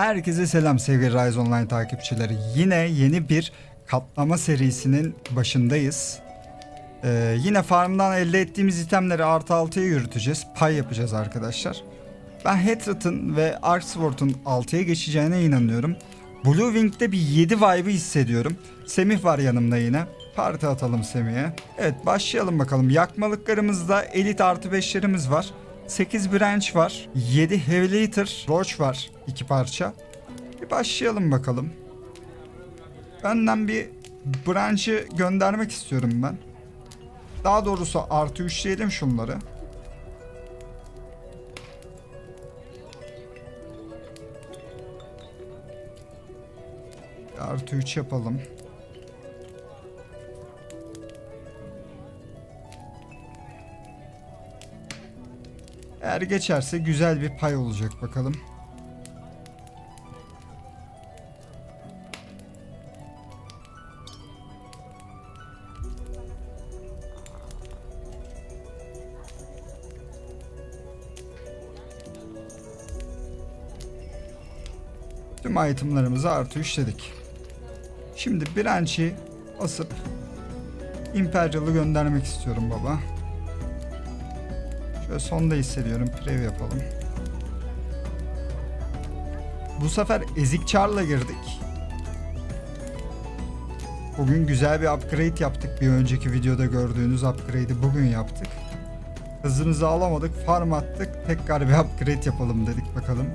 Herkese selam sevgili Rise Online takipçileri. Yine yeni bir katlama serisinin başındayız. Ee, yine farmdan elde ettiğimiz itemleri artı 6'ya yürüteceğiz. Pay yapacağız arkadaşlar. Ben Hatred'ın ve Arksword'un 6'ya geçeceğine inanıyorum. Blue Wing'de bir 7 vibe'ı hissediyorum. Semih var yanımda yine. Parti atalım Semih'e. Evet başlayalım bakalım. Yakmalıklarımızda elit artı 5'lerimiz var. 8 branch var. 7 heavy liter roach var. 2 parça. Bir başlayalım bakalım. Benden bir branch'ı göndermek istiyorum ben. Daha doğrusu artı 3 diyelim şunları. Artı 3 yapalım. Eğer geçerse güzel bir pay olacak bakalım. Tüm itemlarımızı artı 3 dedik. Şimdi branch'i asıp Imperial'ı göndermek istiyorum baba. Şöyle sonda hissediyorum. Preview yapalım. Bu sefer ezik char'la girdik. Bugün güzel bir upgrade yaptık. Bir önceki videoda gördüğünüz upgrade'i bugün yaptık. Hızımızı alamadık. Farm attık. Tekrar bir upgrade yapalım dedik bakalım.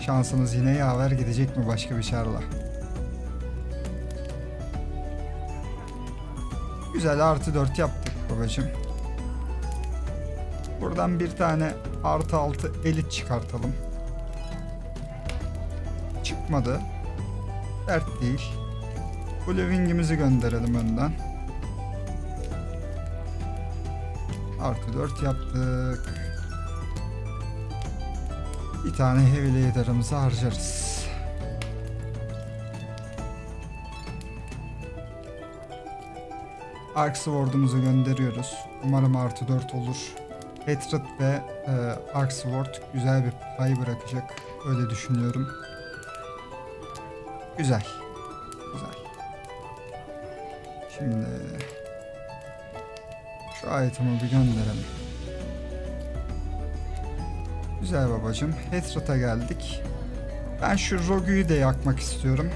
Şansımız yine yaver gidecek mi başka bir char'la. Güzel artı 4 yaptık babacım. Buradan bir tane artı 6 elit çıkartalım. Çıkmadı. Dert değil. Blue Wing'imizi gönderelim önden. Artı 4 yaptık. Bir tane heavy leader'ımızı harcarız. Ark Sword'umuzu gönderiyoruz. Umarım artı 4 olur. Hatred ve e, Ark Sword güzel bir pay bırakacak. Öyle düşünüyorum. Güzel. Güzel. Şimdi şu item'ı bir gönderelim. Güzel babacım. Hatred'a geldik. Ben şu Rogue'yu da yakmak istiyorum.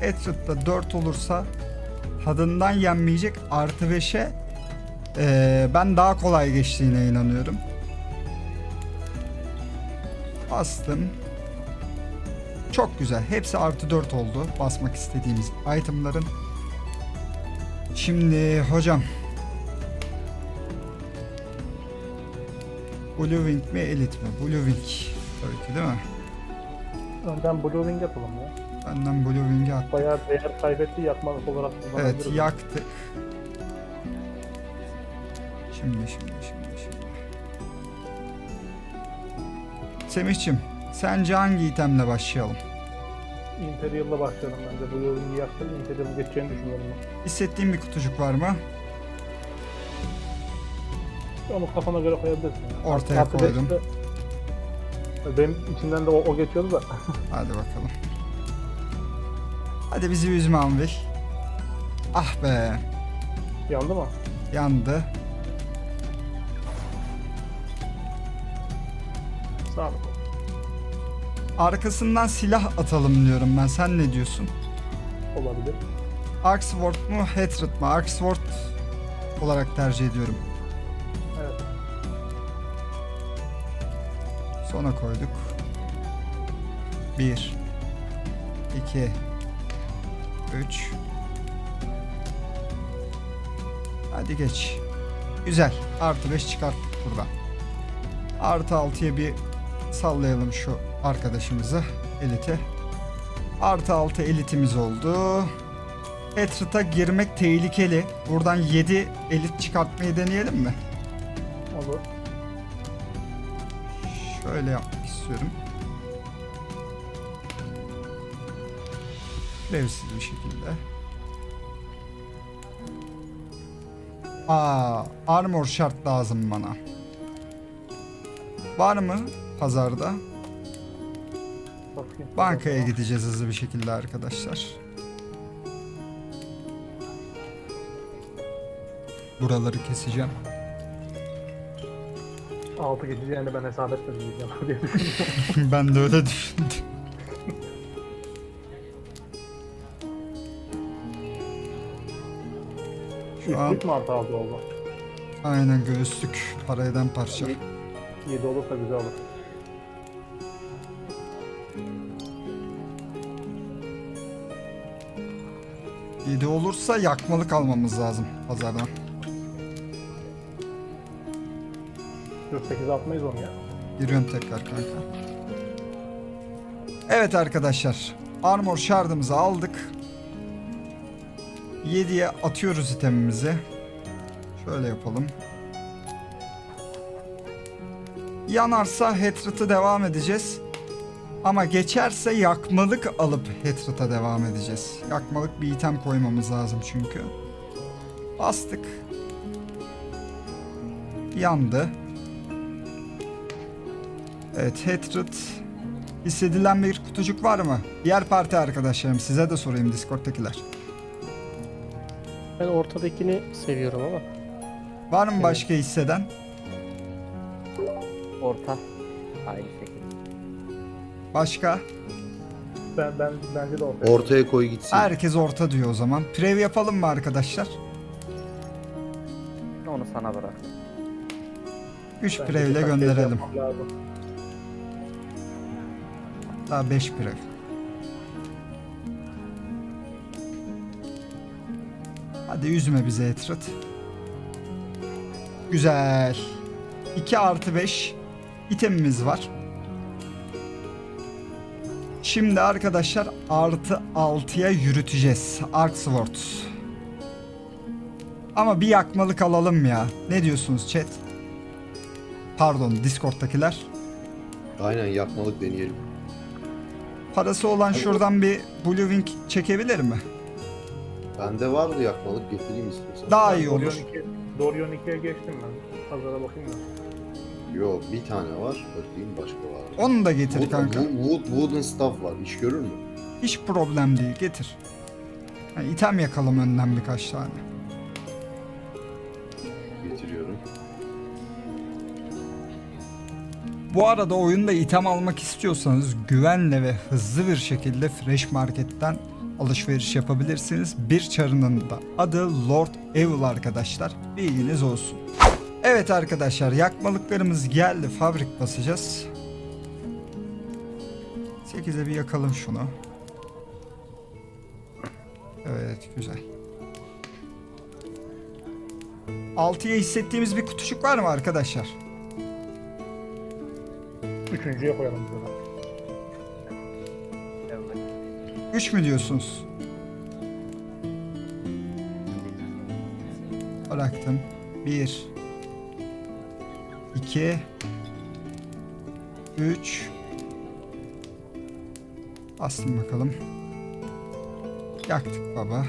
Hatred'da 4 olursa tadından yenmeyecek artı 5'e eee, ben daha kolay geçtiğine inanıyorum. Bastım. Çok güzel. Hepsi artı 4 oldu. Basmak istediğimiz itemların. Şimdi hocam. Blue Wing mi Elite mi? Blue Wing. Tabii ki değil mi? Önden Blue Wing yapalım ya. Benden Blue Wing'i at. Bayağı değer kaybetti yakmalık olarak Evet kullanabiliriz. yaktık. Şimdi şimdi şimdi şimdi. Semih'cim sence hangi itemle başlayalım? Imperial'la başlayalım bence. Blue Wing'i yaktık. Imperial'ın geçeceğini düşünüyorum ben. Hissettiğin bir kutucuk var mı? Onu kafana göre koyabilirsin. ya. Ortaya Artı koydum. beşte- Benim içimden de o, o geçiyordu da. Hadi bakalım. Hadi bizi üzme Anvil. Ah be Yandı mı? yandı. Sağ ol. Arkasından silah atalım diyorum ben. Sen ne diyorsun? Olabilir. Arksword mu Hatred mi? Arksword olarak tercih ediyorum. Evet. Sona koyduk. 1 2 3 Hadi geç. Güzel. Artı 5 çıkarttık buradan. Artı 6'ya bir sallayalım şu arkadaşımızı. Elite. Artı 6 elitimiz oldu. Hatred'a girmek tehlikeli. Buradan 7 elit çıkartmayı deneyelim mi? Olur. Şöyle yapmak istiyorum. Revsiz bir şekilde. Aa, armor şart lazım bana. Var mı pazarda? Bankaya gideceğiz hızlı bir şekilde arkadaşlar. Buraları keseceğim. Altı geçeceğini ben hesap etmedim ben de öyle düşündüm. Üstlük mü altı oldu? aynen göğüslük para eden parça. 7 olursa güzel olur. Yedi olursa yakmalık almamız lazım pazardan. 48 atmayız onu ya. Giriyorum tekrar kanka. Evet arkadaşlar. Armor shard'ımızı aldık. 7'ye atıyoruz itemimizi. Şöyle yapalım. Yanarsa Hatred'a devam edeceğiz. Ama geçerse yakmalık alıp Hatred'a devam edeceğiz. Yakmalık bir item koymamız lazım çünkü. Bastık. Yandı. Evet Hatred hissedilen bir kutucuk var mı? Diğer parti arkadaşlarım size de sorayım Discord'takiler. Ben ortadakini seviyorum ama. Var mı başka hisseden? Orta. Aynı şekilde. Başka? Ben, ben bence de ortaya. Ortaya koy gitsin. Herkes orta diyor o zaman. Prev yapalım mı arkadaşlar? Onu sana bırak. 3 Bence prev ile bir paket gönderelim. yapmam lazım. Daha 5 prev. Hadi üzme bizi Hatred. Güzel. 2 artı 5 itemimiz var. Şimdi arkadaşlar artı 6'ya yürüteceğiz. Arc Sword. Ama bir yakmalık alalım ya. Ne diyorsunuz chat? Pardon Discord'takiler. Aynen yakmalık deneyelim. Parası olan şuradan bir Blue Wing çekebilir mi? Bende vardı yakmalık getireyim istiyorsan. Daha iyi Dorion olur. 2 Dorion 2'ye geçtim ben. Pazara bakayım da. Yok bir tane var. Bakayım başka var. mı? Onu da getir Wood, kanka. Wood, Wood, wooden staff var. İş görür mü? Hiç problem değil getir. Yani item yakalım önden birkaç tane. Getiriyorum. Bu arada oyunda item almak istiyorsanız güvenle ve hızlı bir şekilde Fresh Market'ten alışveriş yapabilirsiniz. Bir çarının da adı Lord Evil arkadaşlar. Bilginiz olsun. Evet arkadaşlar yakmalıklarımız geldi. Fabrik basacağız. 8'e bir yakalım şunu. Evet güzel. 6'ya hissettiğimiz bir kutucuk var mı arkadaşlar? Üçüncüye koyalım burada. 3 mü diyorsunuz? Bıraktım. 1 2 3 Bastım bakalım. Yaktık baba.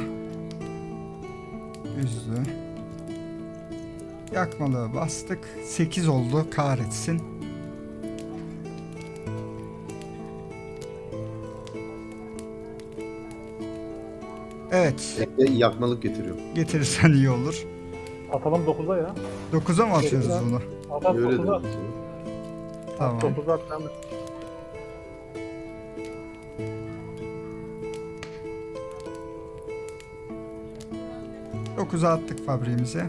Üzdü. Yakmalığı bastık. 8 oldu kahretsin. Evet. Bekle yakmalık getiriyorum. Getirirsen iyi olur. Atalım 9'a ya. 9'a mı atıyoruz Gerisi bunu? Öyle 9'a. dedim. Tamam. 9'a at sen de. Dokuza attık fabriğimize.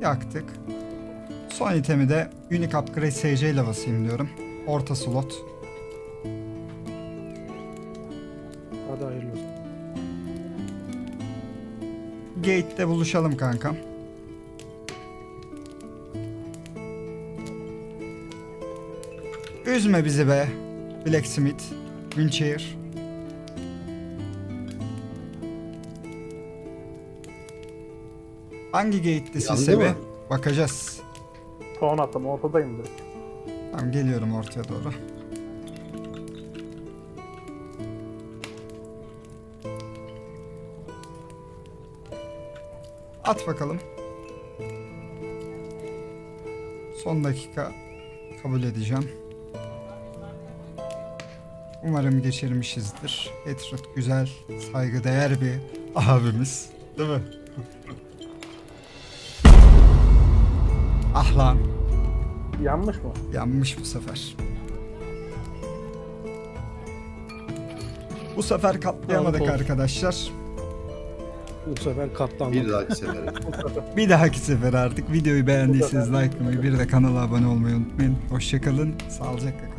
Yaktık. Son itemi de Unique Upgrade SC ile basayım diyorum. Orta slot. Hadi hayırlı olsun. Gate'de buluşalım kankam. Üzme bizi be. Blacksmith. Windchair. Hangi gate'desin Yandı Sebi? mı? Bakacağız. Son attım ortadayım direkt. Tamam geliyorum ortaya doğru. At bakalım. Son dakika kabul edeceğim. Umarım geçirmişizdir. Etrut güzel, saygıdeğer bir abimiz. Değil mi? ah lan, Yanmış mı? yanmış bu sefer. Bu sefer katlayamadık arkadaşlar. Bu sefer katlandım. Bir dahaki sefere. Bir dahaki sefer artık videoyu beğendiyseniz like atmayı, bir de kanala abone olmayı unutmayın. Hoşçakalın, sağlıcakla.